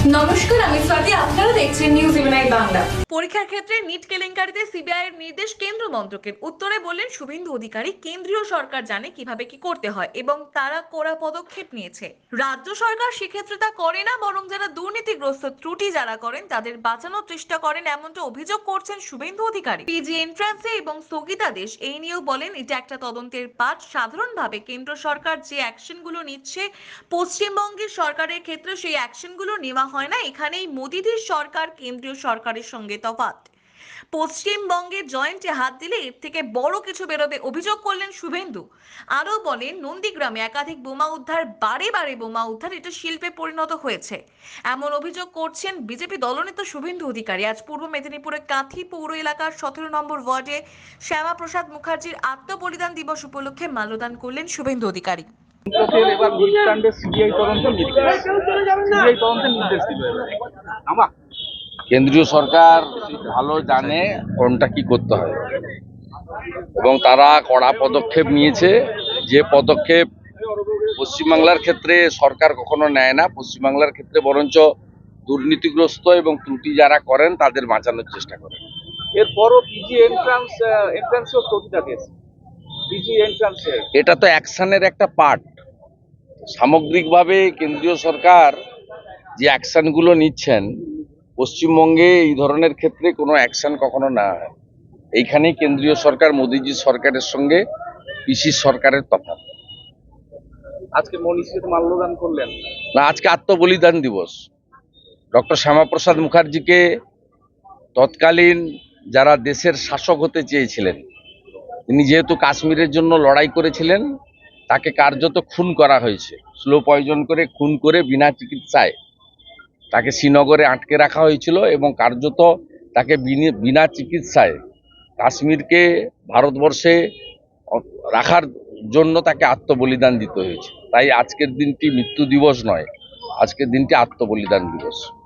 নমস্কার, আমি স্বাতি। আপনারা দেখছেন নিউজ ইভেনাই বাংলা পরীক্ষার ক্ষেত্রে নিট কেলেঙ্কারিতে সিবিআই এর নির্দেশ কেন্দ্র মন্ত্রকের উত্তরে বললেন, শুভেন্দু অধিকারী, কেন্দ্রীয় সরকার জানে কীভাবে কি করতে হয় এবং তারা কড়া পদক্ষেপ নিয়েছে। রাজ্য সরকার সেক্ষেত্রে তা করে না, বরং যারা দুর্নীতিগ্রস্ত ত্রুটি যারা করেন, তাদের বাঁচানোর চেষ্টা করেন এমনটা অভিযোগ করছেন শুভেন্দু অধিকারী। পিজি এন্ট্রান্সে এবং স্থগিতাদেশ এই নিয়েও বলেন, এটা একটা তদন্তের পাঠ। সাধারণভাবে কেন্দ্র সরকার যে অ্যাকশনগুলো নিচ্ছে, পশ্চিমবঙ্গের সরকারের ক্ষেত্রে সেই অ্যাকশনগুলো নেওয়া হয় না, এখানেই মোদিদের সরকার, কেন্দ্রীয় সরকারের সঙ্গে তফাৎ। পশ্চিমবঙ্গে জয়েন্টে হাত দিলে এর থেকে বড় কিছু বেরোবে অভিযোগ করলেন শুভেন্দু। আরও বলেন, নন্দীগ্রামে একাধিক বোমা উদ্ধার, বারে বারে বোমা উদ্ধার, এটা শিল্পে পরিণত হয়েছে। এমন অভিযোগ করছেন বিজেপি দলনেতা শুভেন্দু অধিকারী। আজ পূর্ব মেদিনীপুরের কাঁথি পৌর এলাকার সতেরো নম্বর ওয়ার্ডে শ্যামাপ্রসাদ মুখার্জির আত্মবলিদান দিবস উপলক্ষে মাল্যদান করলেন শুভেন্দু অধিকারী। এবার সিবিআই তদন্তের নির্দেশ। সিবিআই তদন্তের নির্দেশ দিল কেন্দ্রীয় সরকার ভালো জানে কোনটা কি করতে হয়। এবং তারা কড়া পদক্ষেপ নিয়েছে। যে পদক্ষেপ পশ্চিমবাংলার ক্ষেত্রে সরকার কখনো নেয় না পশ্চিমবাংলার ক্ষেত্রে বরঞ্চ দুর্নীতিগ্রস্ত এবং ত্রুটি যারা করেন তাদের বাঁচানোর চেষ্টা করে এরপরও পিজি এন্ট্রান্স এন্ট্রান্সও স্থগিতাদেশ। এটা তো অ্যাকশনের একটা পার্ট। সামগ্রিকভাবে কেন্দ্রীয় সরকার যে অ্যাকশনগুলো নিচ্ছেন পশ্চিমবঙ্গে এই ধরনের ক্ষেত্রে কোনো অ্যাকশন কখনো না হয়। এইখানেই কেন্দ্রীয় সরকার মোদীজি সরকারের সঙ্গে পিসির সরকারের তফাৎ। আজকে মনীষীতে মাল্যদান করলেন। না আজকে আত্মবলিদান দিবস। ডক্টর শ্যামাপ্রসাদ মুখার্জিকে তৎকালীন যারা দেশের শাসক হতে চেয়েছিলেন তিনি যেহেতু কাশ্মীরের জন্য লড়াই করেছিলেন, তাকে কার্যত খুন করা হয়েছে। স্লো পয়জন করে খুন করে বিনা চিকিৎসায় তাকে শ্রীনগরে আটকে রাখা হয়েছিল এবং কার্যত তাকে বিনি- চিকিৎসায় কাশ্মীরকে ভারতবর্ষে রাখার জন্য তাকে আত্মবলিদান দিতে হয়েছে। তাই আজকের দিনটি মৃত্যু দিবস নয়, আজকের দিনটি আত্মবলিদান দিবস।